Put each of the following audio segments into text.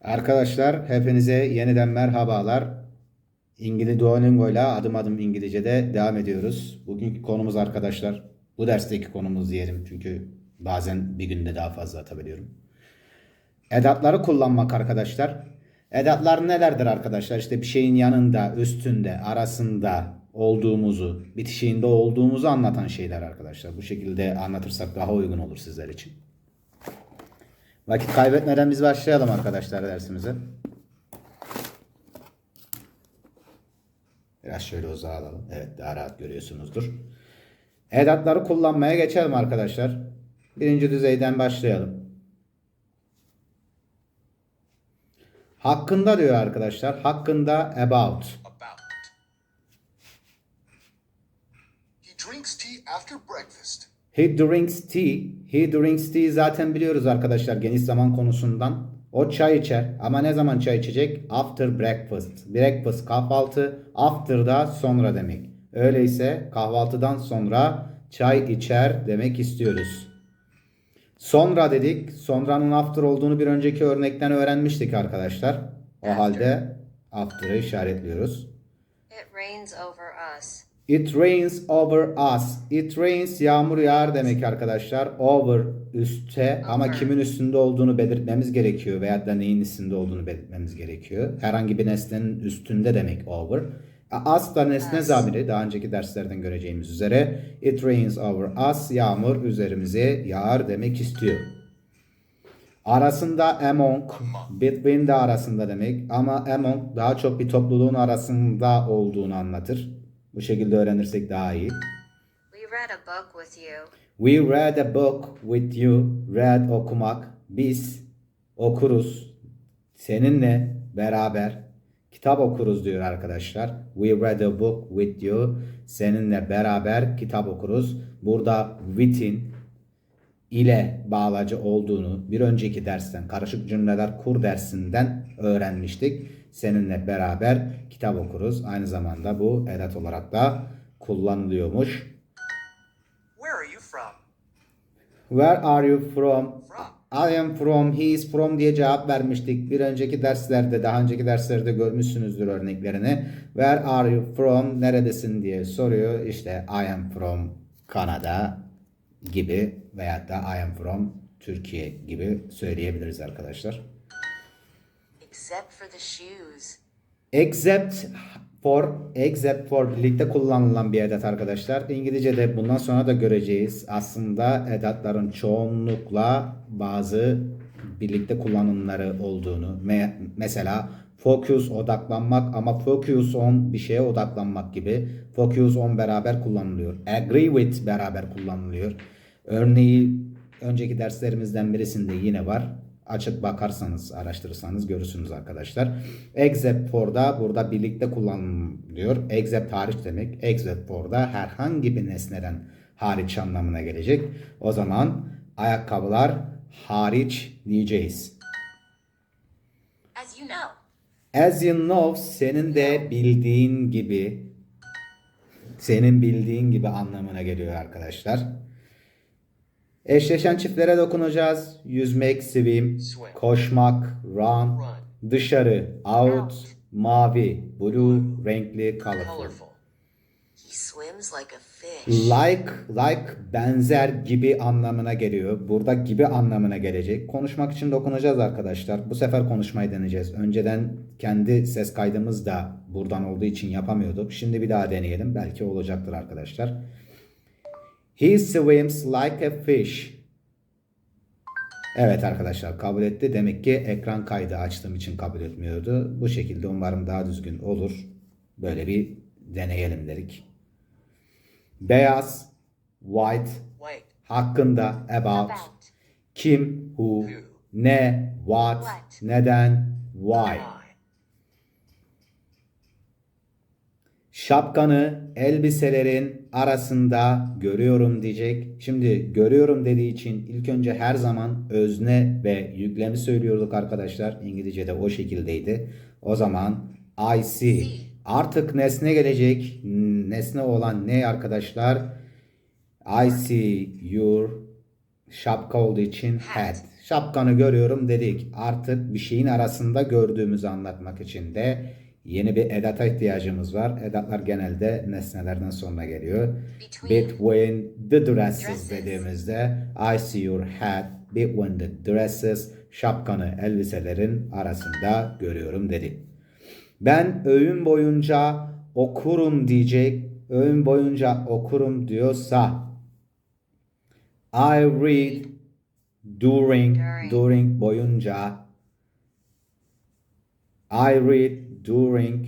Arkadaşlar hepinize yeniden merhabalar. İngiliz Duolingo ile adım adım İngilizce'de devam ediyoruz. Bugünkü konumuz arkadaşlar bu dersteki konumuz diyelim çünkü bazen bir günde daha fazla atabiliyorum. Edatları kullanmak arkadaşlar. Edatlar nelerdir arkadaşlar? İşte bir şeyin yanında, üstünde, arasında olduğumuzu, bitişiğinde olduğumuzu anlatan şeyler arkadaşlar. Bu şekilde anlatırsak daha uygun olur sizler için. Vakit kaybetmeden biz başlayalım arkadaşlar dersimize. Biraz şöyle uzağa alalım. Evet daha rahat görüyorsunuzdur. Edatları kullanmaya geçelim arkadaşlar. Birinci düzeyden başlayalım. Hakkında diyor arkadaşlar. Hakkında about. He drinks tea after breakfast. He drinks tea. He drinks tea zaten biliyoruz arkadaşlar geniş zaman konusundan. O çay içer ama ne zaman çay içecek? After breakfast. Breakfast kahvaltı, after da sonra demek. Öyleyse kahvaltıdan sonra çay içer demek istiyoruz. Sonra dedik. Sonranın after olduğunu bir önceki örnekten öğrenmiştik arkadaşlar. O halde after'ı işaretliyoruz. It rains over us. It rains over us. It rains yağmur yağar demek arkadaşlar. Over üstte ama kimin üstünde olduğunu belirtmemiz gerekiyor veya da neyin üstünde olduğunu belirtmemiz gerekiyor. Herhangi bir nesnenin üstünde demek over. Us da nesne Us. zamiri daha önceki derslerden göreceğimiz üzere. It rains over us. Yağmur üzerimize yağar demek istiyor. Arasında among, between de arasında demek ama among daha çok bir topluluğun arasında olduğunu anlatır. Bu şekilde öğrenirsek daha iyi. We read a book with you. We read a book with you. Read okumak. Biz okuruz. Seninle beraber kitap okuruz diyor arkadaşlar. We read a book with you. Seninle beraber kitap okuruz. Burada within ile bağlacı olduğunu bir önceki dersten karışık cümleler kur dersinden öğrenmiştik. Seninle beraber kitap okuruz. Aynı zamanda bu edat olarak da kullanılıyormuş. Where are you from? Where are you from? From. I am from, he is from diye cevap vermiştik. Bir önceki derslerde, daha önceki derslerde görmüşsünüzdür örneklerini. Where are you from? Neredesin diye soruyor. İşte I am from Kanada gibi veyahut da I am from Türkiye gibi söyleyebiliriz arkadaşlar. Except for the shoes. Except for, except for birlikte kullanılan bir edat arkadaşlar. İngilizce'de bundan sonra da göreceğiz. Aslında edatların çoğunlukla bazı birlikte kullanımları olduğunu. Me- mesela focus odaklanmak ama focus on bir şeye odaklanmak gibi. Focus on beraber kullanılıyor. Agree with beraber kullanılıyor. Örneği önceki derslerimizden birisinde yine var. Açıp bakarsanız, araştırırsanız görürsünüz arkadaşlar. Except for da burada birlikte kullanılıyor. Except hariç demek. Except for da herhangi bir nesneden hariç anlamına gelecek. O zaman ayakkabılar hariç diyeceğiz. As you know. As you know, senin de bildiğin gibi senin bildiğin gibi anlamına geliyor arkadaşlar. Eşleşen çiftlere dokunacağız. Yüzmek, swim, koşmak, run, dışarı, out, mavi, blue, renkli, colorful. Like, like benzer gibi anlamına geliyor. Burada gibi anlamına gelecek. Konuşmak için dokunacağız arkadaşlar. Bu sefer konuşmayı deneyeceğiz. Önceden kendi ses kaydımız da buradan olduğu için yapamıyorduk. Şimdi bir daha deneyelim. Belki olacaktır arkadaşlar. He swims like a fish. Evet arkadaşlar kabul etti. Demek ki ekran kaydı açtığım için kabul etmiyordu. Bu şekilde umarım daha düzgün olur. Böyle bir deneyelim dedik. Beyaz, white, White. hakkında, about, About. kim, who, Who. ne, what, What. neden, why. Why? Şapkanı elbiselerin arasında görüyorum diyecek. Şimdi görüyorum dediği için ilk önce her zaman özne ve yüklemi söylüyorduk arkadaşlar. İngilizce'de o şekildeydi. O zaman I see. Artık nesne gelecek. Nesne olan ne arkadaşlar? I see your Şapka olduğu için Hat. Şapkanı görüyorum dedik. Artık bir şeyin arasında gördüğümüzü anlatmak için de yeni bir edata ihtiyacımız var. Edatlar genelde nesnelerden sonra geliyor. Between. Between the dresses Dresses. dediğimizde I see your hat between the dresses. Şapkanı elbiselerin arasında görüyorum dedik. Ben öğün boyunca okurum diyecek. Öğün boyunca okurum diyorsa I read During. during boyunca I read during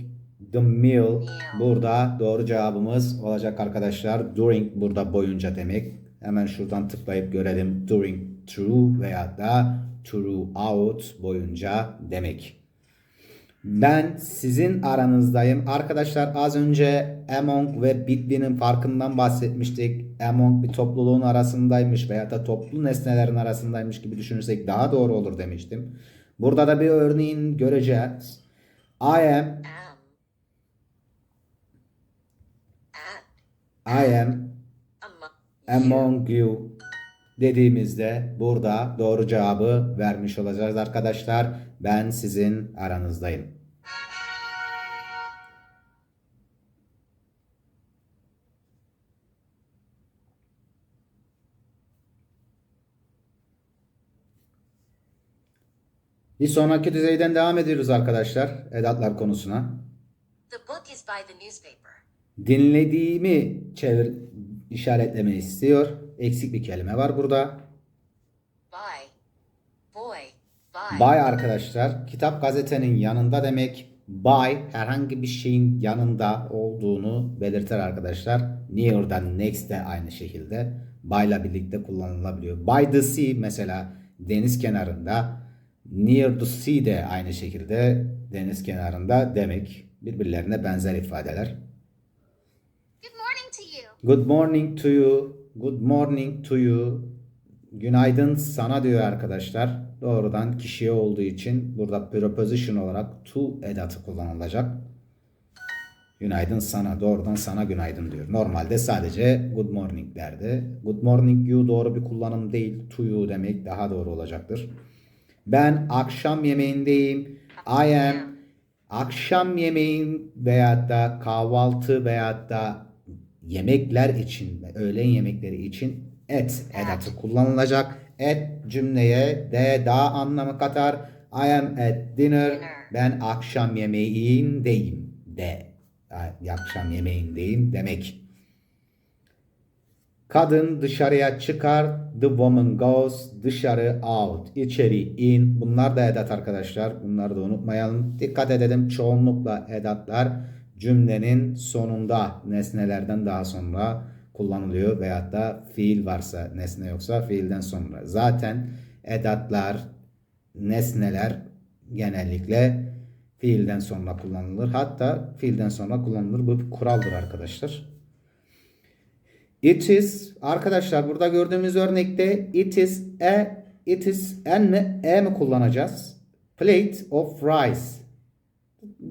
the meal. Burada doğru cevabımız olacak arkadaşlar. During burada boyunca demek. Hemen şuradan tıklayıp görelim. During through veya da throughout boyunca demek. Ben sizin aranızdayım. Arkadaşlar az önce among ve between'in farkından bahsetmiştik. Among bir topluluğun arasındaymış veya da toplu nesnelerin arasındaymış gibi düşünürsek daha doğru olur demiştim. Burada da bir örneğin göreceğiz. I am. I am among you dediğimizde burada doğru cevabı vermiş olacağız arkadaşlar. Ben sizin aranızdayım. Bir sonraki düzeyden devam ediyoruz arkadaşlar edatlar konusuna. The book is by the newspaper. Dinlediğimi çevir işaretleme istiyor. Eksik bir kelime var burada. By. Boy. By. By arkadaşlar kitap gazetenin yanında demek. By herhangi bir şeyin yanında olduğunu belirtir arkadaşlar. Near'dan next de aynı şekilde by'la birlikte kullanılabiliyor. By the sea mesela deniz kenarında. Near the sea de aynı şekilde deniz kenarında demek. Birbirlerine benzer ifadeler. Good morning to you. Good morning to you. Good morning to you. Günaydın sana diyor arkadaşlar. Doğrudan kişiye olduğu için burada preposition olarak to edatı kullanılacak. Günaydın sana. Doğrudan sana günaydın diyor. Normalde sadece good morning derdi. Good morning you doğru bir kullanım değil. To you demek daha doğru olacaktır. Ben akşam yemeğindeyim. I am akşam yemeğin veyahut da kahvaltı veyahut da yemekler için öğlen yemekleri için et edatı kullanılacak. Et cümleye de daha anlamı katar. I am at dinner. Dinner. Ben akşam yemeğindeyim de. Akşam yemeğindeyim demek. Kadın dışarıya çıkar. The woman goes dışarı out. içeri in. Bunlar da edat arkadaşlar. Bunları da unutmayalım. Dikkat edelim. Çoğunlukla edatlar cümlenin sonunda nesnelerden daha sonra kullanılıyor. Veyahut da fiil varsa nesne yoksa fiilden sonra. Zaten edatlar, nesneler genellikle fiilden sonra kullanılır. Hatta fiilden sonra kullanılır. Bu bir kuraldır arkadaşlar. It is arkadaşlar burada gördüğümüz örnekte it is a it is an mi e mi kullanacağız? Plate of rice.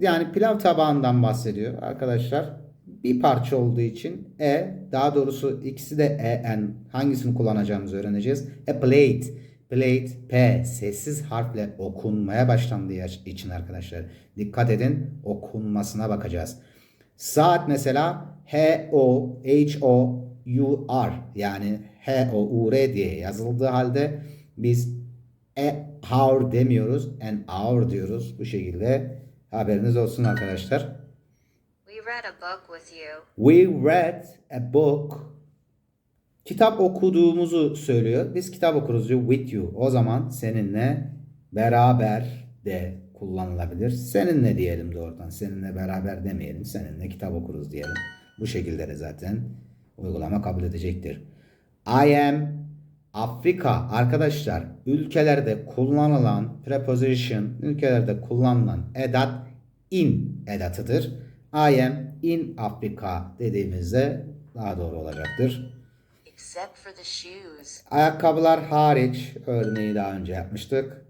Yani pilav tabağından bahsediyor arkadaşlar. Bir parça olduğu için e daha doğrusu ikisi de e en hangisini kullanacağımızı öğreneceğiz. A plate. Plate P sessiz harfle okunmaya başlandığı için arkadaşlar. Dikkat edin okunmasına bakacağız. Saat mesela H O H O U R yani H O U R diye yazıldığı halde biz e hour demiyoruz an hour diyoruz. Bu şekilde haberiniz olsun arkadaşlar. We read a book with you. We read a book. Kitap okuduğumuzu söylüyor. Biz kitap okuruz diyor with you. O zaman seninle beraber de kullanılabilir. Seninle diyelim doğrudan. Seninle beraber demeyelim. Seninle kitap okuruz diyelim. Bu şekilde de zaten uygulama kabul edecektir. I am Afrika arkadaşlar ülkelerde kullanılan preposition ülkelerde kullanılan edat in edatıdır. I am in Africa dediğimizde daha doğru olacaktır. Ayakkabılar hariç örneği daha önce yapmıştık.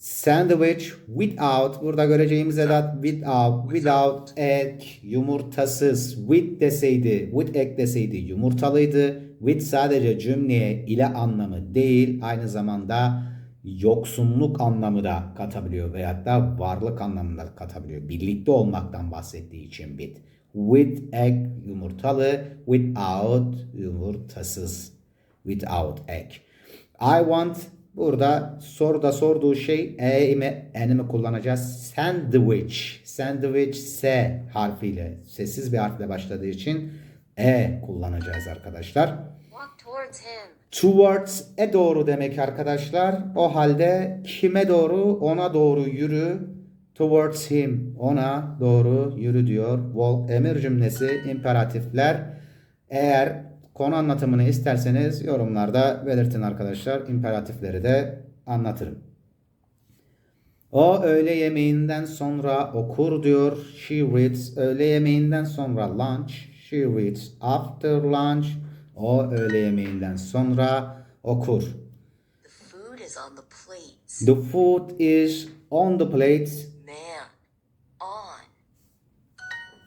Sandwich without burada göreceğimiz edat without without egg yumurtasız with deseydi with egg deseydi yumurtalıydı with sadece cümleye ile anlamı değil aynı zamanda yoksunluk anlamı da katabiliyor veyahut da varlık anlamında da katabiliyor. Birlikte olmaktan bahsettiği için with. With egg yumurtalı, without yumurtasız. Without egg. I want burada soruda sorduğu şey e mi n mi kullanacağız? Sandwich. Sandwich S harfiyle sessiz bir harfle başladığı için e kullanacağız arkadaşlar. Towards. Towards e doğru demek arkadaşlar. O halde kime doğru? Ona doğru yürü. Towards him. Ona doğru yürü diyor. Walk emir cümlesi imperatifler. Eğer konu anlatımını isterseniz yorumlarda belirtin arkadaşlar. İmperatifleri de anlatırım. O öğle yemeğinden sonra okur diyor. She reads. Öğle yemeğinden sonra lunch. She reads after lunch. O öğle yemeğinden sonra okur. The food is on the plates. The food is on the plate.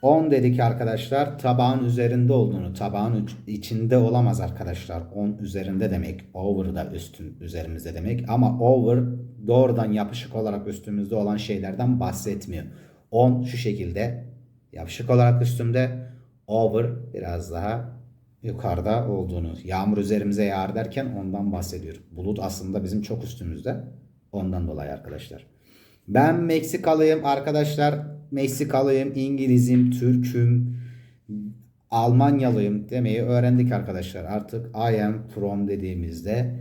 10 dedik arkadaşlar tabağın üzerinde olduğunu tabağın içinde olamaz arkadaşlar. 10 üzerinde demek over da üstün üzerimizde demek ama over doğrudan yapışık olarak üstümüzde olan şeylerden bahsetmiyor. 10 şu şekilde yapışık olarak üstümde over biraz daha yukarıda olduğunu yağmur üzerimize yağar derken ondan bahsediyor. Bulut aslında bizim çok üstümüzde ondan dolayı arkadaşlar. Ben Meksikalıyım arkadaşlar. Meksikalıyım, İngilizim, Türk'üm, Almanyalıyım demeyi öğrendik arkadaşlar. Artık I am from dediğimizde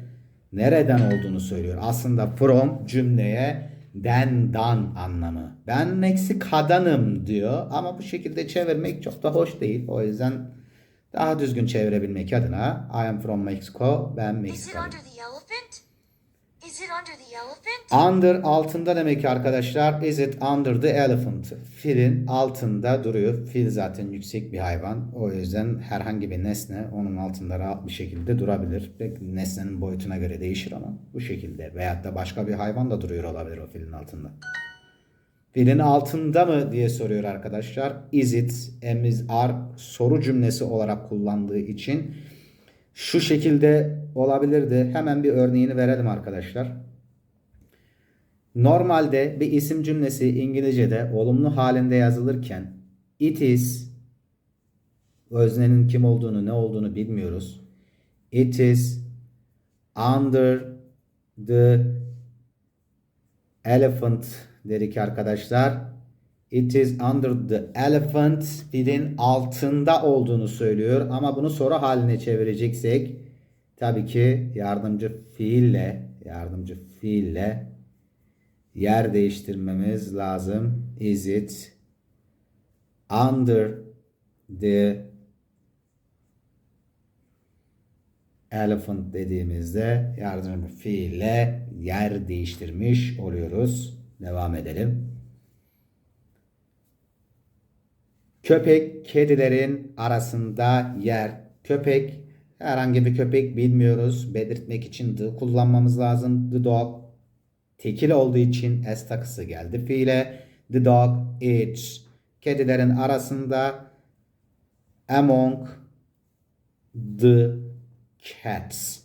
nereden olduğunu söylüyor. Aslında from cümleye den dan anlamı. Ben Meksika'danım diyor ama bu şekilde çevirmek çok da hoş değil. O yüzden daha düzgün çevirebilmek adına I am from Mexico. Ben Meksikalıyım. Is it under the elephant? Under altında demek arkadaşlar. Is it under the elephant? Filin altında duruyor. Fil zaten yüksek bir hayvan. O yüzden herhangi bir nesne onun altında rahat bir şekilde durabilir. Belki nesnenin boyutuna göre değişir ama bu şekilde. Veyahut da başka bir hayvan da duruyor olabilir o filin altında. Filin altında mı diye soruyor arkadaşlar. Is it, am is, are soru cümlesi olarak kullandığı için şu şekilde olabilirdi. Hemen bir örneğini verelim arkadaşlar. Normalde bir isim cümlesi İngilizce'de olumlu halinde yazılırken it is öznenin kim olduğunu ne olduğunu bilmiyoruz. It is under the elephant dedik arkadaşlar. It is under the elephant filin altında olduğunu söylüyor ama bunu soru haline çevireceksek tabii ki yardımcı fiille yardımcı fiille yer değiştirmemiz lazım. Is it under the elephant dediğimizde yardımcı fiille yer değiştirmiş oluyoruz. Devam edelim. Köpek kedilerin arasında yer. Köpek herhangi bir köpek bilmiyoruz. Belirtmek için the kullanmamız lazım. The dog tekil olduğu için s takısı geldi fiile. The dog eats. Kedilerin arasında among the cats.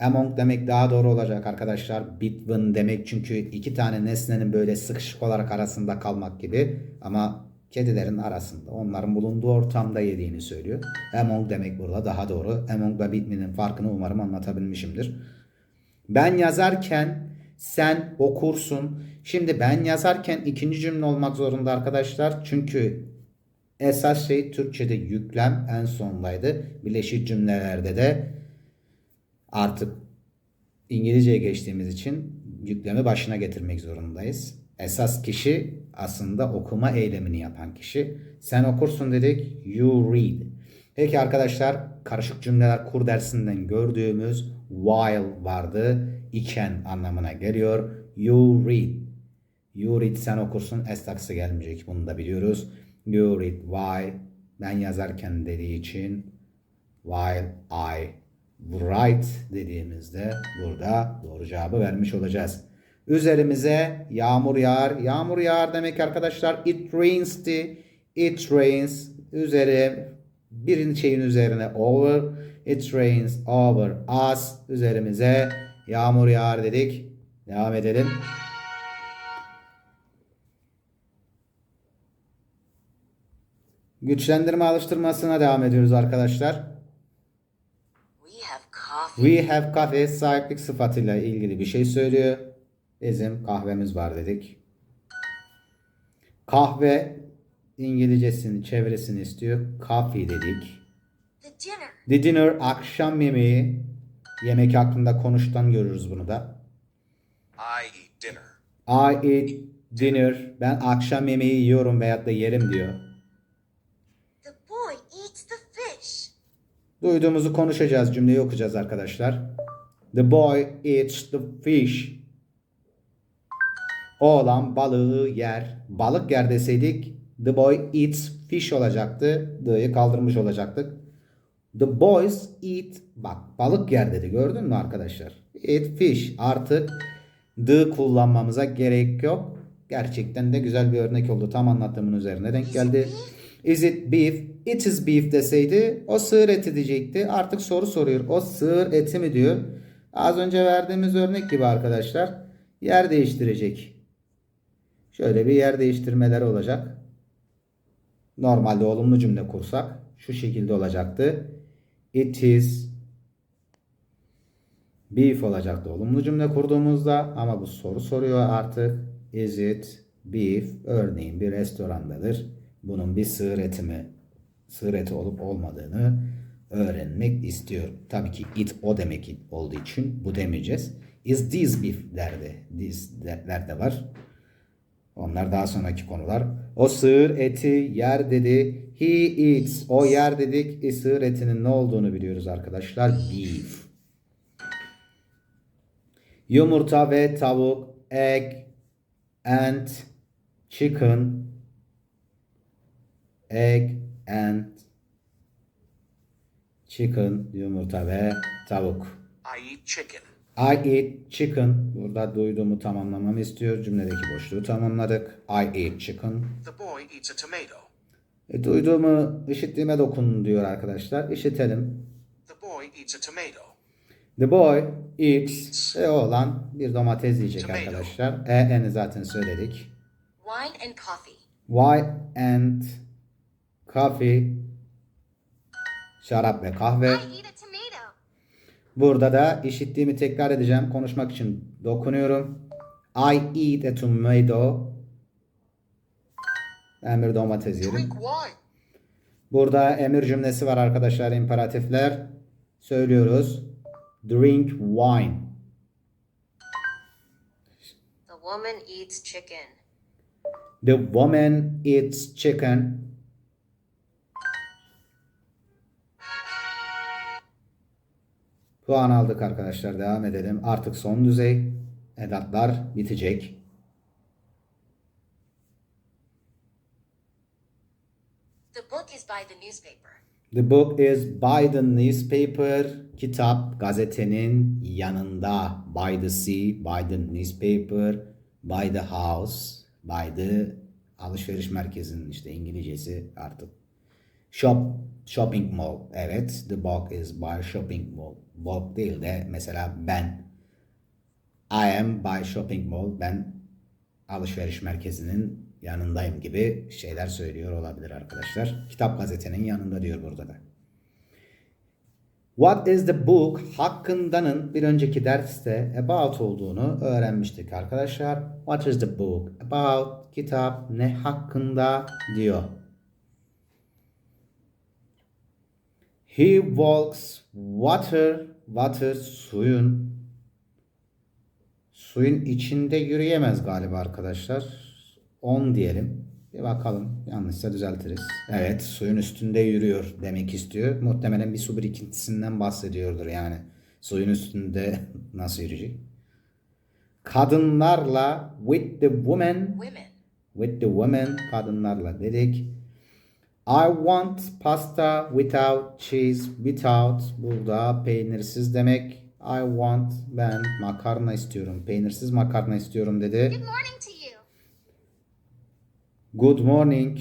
Among demek daha doğru olacak arkadaşlar. Between demek çünkü iki tane nesnenin böyle sıkışık olarak arasında kalmak gibi. Ama kedilerin arasında onların bulunduğu ortamda yediğini söylüyor. Among demek burada daha doğru. Among ve between'in farkını umarım anlatabilmişimdir. Ben yazarken sen okursun. Şimdi ben yazarken ikinci cümle olmak zorunda arkadaşlar. Çünkü esas şey Türkçe'de yüklem en sondaydı. Birleşik cümlelerde de artık İngilizceye geçtiğimiz için yüklemi başına getirmek zorundayız. Esas kişi aslında okuma eylemini yapan kişi. Sen okursun dedik. You read. Peki arkadaşlar karışık cümleler kur dersinden gördüğümüz while vardı. iken anlamına geliyor. You read. You read sen okursun. S taksı gelmeyecek. Bunu da biliyoruz. You read why. Ben yazarken dediği için while I write dediğimizde burada doğru cevabı vermiş olacağız. Üzerimize yağmur yağar. Yağmur yağar demek arkadaşlar it rains'ti. It rains. Üzeri bir şeyin üzerine over It rains over us. Üzerimize yağmur yağar dedik. Devam edelim. Güçlendirme alıştırmasına devam ediyoruz arkadaşlar. We have coffee. We have coffee sahiplik sıfatıyla ilgili bir şey söylüyor. Bizim kahvemiz var dedik. Kahve İngilizcesini çeviresini istiyor. Coffee dedik. The dinner. The dinner akşam yemeği. Yemek hakkında konuştan görürüz bunu da. I eat dinner. I eat dinner. Ben akşam yemeği yiyorum veyahut da yerim diyor. The boy eats the fish. Duyduğumuzu konuşacağız. Cümleyi okuyacağız arkadaşlar. The boy eats the fish. Oğlan balığı yer. Balık yer deseydik the boy eats fish olacaktı. The'yi kaldırmış olacaktık. The boys eat bak balık yer dedi gördün mü arkadaşlar? Eat fish artık the kullanmamıza gerek yok. Gerçekten de güzel bir örnek oldu. Tam anlattığımın üzerine denk geldi. Is it beef? It is beef deseydi o sığır eti diyecekti. Artık soru soruyor. O sığır eti mi diyor. Az önce verdiğimiz örnek gibi arkadaşlar. Yer değiştirecek. Şöyle bir yer değiştirmeleri olacak. Normalde olumlu cümle kursak şu şekilde olacaktı. It is beef olacaktı olumlu cümle kurduğumuzda ama bu soru soruyor artık. Is it beef? Örneğin bir restorandadır. Bunun bir sığır eti mi, sığır eti olup olmadığını öğrenmek istiyor. Tabii ki it o demek olduğu için bu demeyeceğiz. Is this beef derdi. This der de var. Onlar daha sonraki konular. O sığır eti yer dedi. He eats. O yer dedik. E, sığır etinin ne olduğunu biliyoruz arkadaşlar. Beef. Yumurta ve tavuk. Egg and chicken. Egg and chicken. Yumurta ve tavuk. I eat chicken. I eat chicken. Burada duyduğumu tamamlamamı istiyor. Cümledeki boşluğu tamamladık. I eat chicken. The boy eats a tomato. E, duyduğumu işittiğime dokun diyor arkadaşlar. İşitelim. The boy eats a tomato. The boy eats. E, oğlan bir domates yiyecek Tomato. arkadaşlar. E, eni zaten söyledik. Wine and coffee. Wine and coffee. Şarap ve kahve. eat a tomato. Burada da işittiğimi tekrar edeceğim. Konuşmak için dokunuyorum. I eat a tomato. Ben bir domates yerim. Burada emir cümlesi var arkadaşlar. imperatifler. Söylüyoruz. Drink wine. The woman eats chicken. The woman eats chicken. Puan aldık arkadaşlar. Devam edelim. Artık son düzey. Edatlar bitecek. The book is by the newspaper. The book is by the newspaper. Kitap gazetenin yanında. By the sea, by the newspaper, by the house, by the alışveriş merkezinin işte İngilizcesi artık. Shop, shopping mall. Evet, the book is by shopping mall. Book değil de mesela ben I am by shopping mall. Ben alışveriş merkezinin yanındayım gibi şeyler söylüyor olabilir arkadaşlar. Kitap gazetenin yanında diyor burada da. What is the book hakkındanın bir önceki derste about olduğunu öğrenmiştik arkadaşlar. What is the book about? Kitap ne hakkında diyor. He walks water, water suyun Suyun içinde yürüyemez galiba arkadaşlar. 10 diyelim. Bir bakalım. Yanlışsa düzeltiriz. Evet suyun üstünde yürüyor demek istiyor. Muhtemelen bir su birikintisinden bahsediyordur yani. Suyun üstünde nasıl yürüyecek? Kadınlarla with the woman Women. with the women kadınlarla dedik. I want pasta without cheese without burada peynirsiz demek. I want ben makarna istiyorum. Peynirsiz makarna istiyorum dedi. Good morning to you. Good morning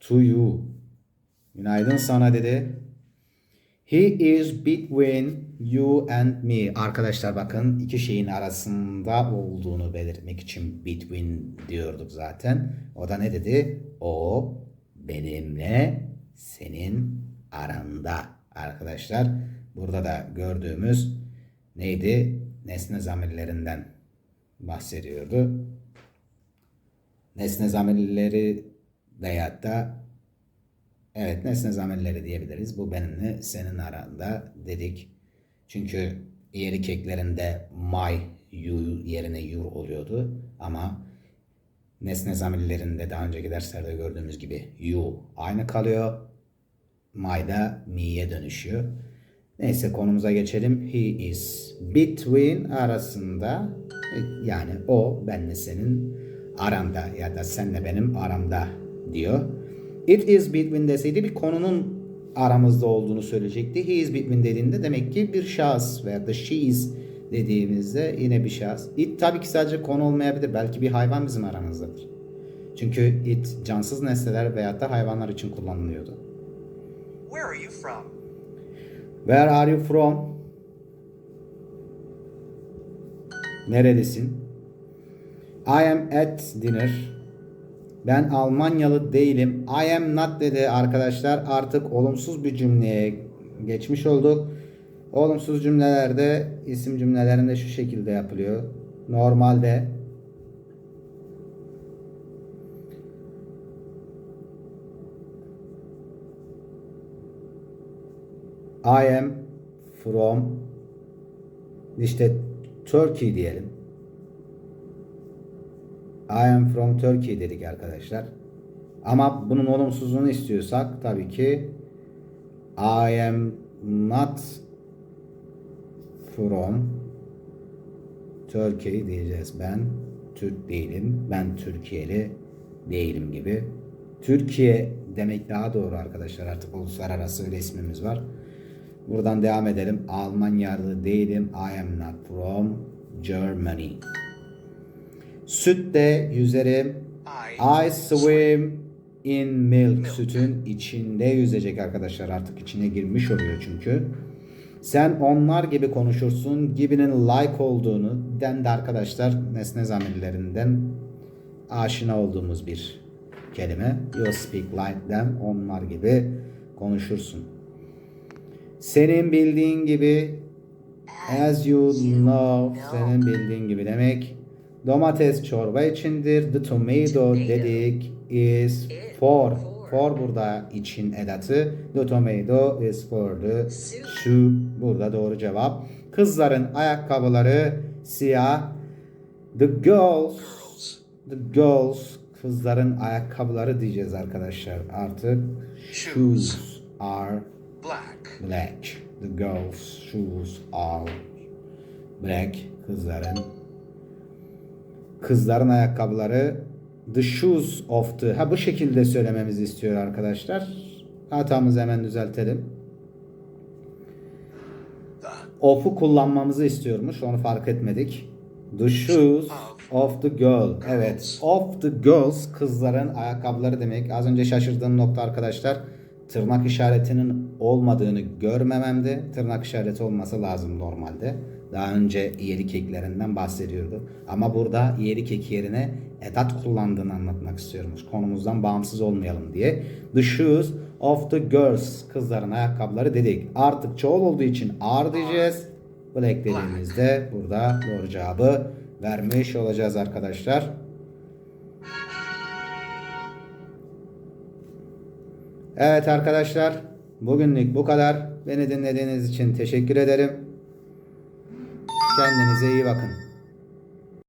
to you. Günaydın sana dedi. He is between you and me. Arkadaşlar bakın iki şeyin arasında olduğunu belirtmek için between diyorduk zaten. O da ne dedi? O benimle senin aranda. Arkadaşlar burada da gördüğümüz neydi? Nesne zamirlerinden bahsediyordu. Nesne zamirleri veyahut da Evet nesne zamirleri diyebiliriz. Bu benimle senin aranda dedik. Çünkü iyilik eklerinde my, you yerine your oluyordu. Ama nesne zamirlerinde daha önceki derslerde gördüğümüz gibi you aynı kalıyor. My da me'ye dönüşüyor. Neyse konumuza geçelim. He is between arasında yani o benle senin aranda ya da senle benim aramda diyor. It is between deseydi bir konunun aramızda olduğunu söyleyecekti. He is between dediğinde demek ki bir şahıs veya da she is dediğimizde yine bir şahıs. It tabii ki sadece konu olmayabilir. Belki bir hayvan bizim aramızdadır. Çünkü it cansız nesneler veya da hayvanlar için kullanılıyordu. Where are you from? Where are you from? Nerelisin? I am at dinner. Ben Almanyalı değilim. I am not dedi arkadaşlar. Artık olumsuz bir cümleye geçmiş olduk. Olumsuz cümlelerde isim cümlelerinde şu şekilde yapılıyor. Normalde I am from işte Turkey diyelim. I am from Turkey dedik arkadaşlar. Ama bunun olumsuzluğunu istiyorsak tabii ki I am not from Turkey diyeceğiz. Ben Türk değilim. Ben Türkiye'li değilim gibi. Türkiye demek daha doğru arkadaşlar. Artık uluslararası öyle ismimiz var. Buradan devam edelim. Almanyalı değilim. I am not from Germany. Sütte yüzerim. I, swim in milk. Sütün içinde yüzecek arkadaşlar. Artık içine girmiş oluyor çünkü. Sen onlar gibi konuşursun gibinin like olduğunu den de arkadaşlar nesne zamirlerinden aşina olduğumuz bir kelime. You speak like them. Onlar gibi konuşursun. Senin bildiğin gibi as you know senin bildiğin gibi demek. Domates çorba içindir. The tomato dedik is for. For burada için edatı. The tomato is for the soup. Burada doğru cevap. Kızların ayakkabıları siyah. The girls The girls kızların ayakkabıları diyeceğiz arkadaşlar artık. Shoes are black. black. The girls shoes are black. Kızların kızların ayakkabıları the shoes of the ha bu şekilde söylememizi istiyor arkadaşlar. Hatamızı hemen düzeltelim. Of'u kullanmamızı istiyormuş. Onu fark etmedik. The shoes of the girl. Evet. Of the girls kızların ayakkabıları demek. Az önce şaşırdığım nokta arkadaşlar tırnak işaretinin olmadığını görmememdi. Tırnak işareti olması lazım normalde. Daha önce iyelik eklerinden bahsediyordu. Ama burada iyelik eki yerine edat kullandığını anlatmak istiyormuş. Konumuzdan bağımsız olmayalım diye. The shoes of the girls. Kızların ayakkabıları dedik. Artık çoğul olduğu için are diyeceğiz. Black dediğimizde burada doğru cevabı vermiş olacağız arkadaşlar. Evet arkadaşlar bugünlük bu kadar. Beni dinlediğiniz için teşekkür ederim. Kendinize iyi bakın.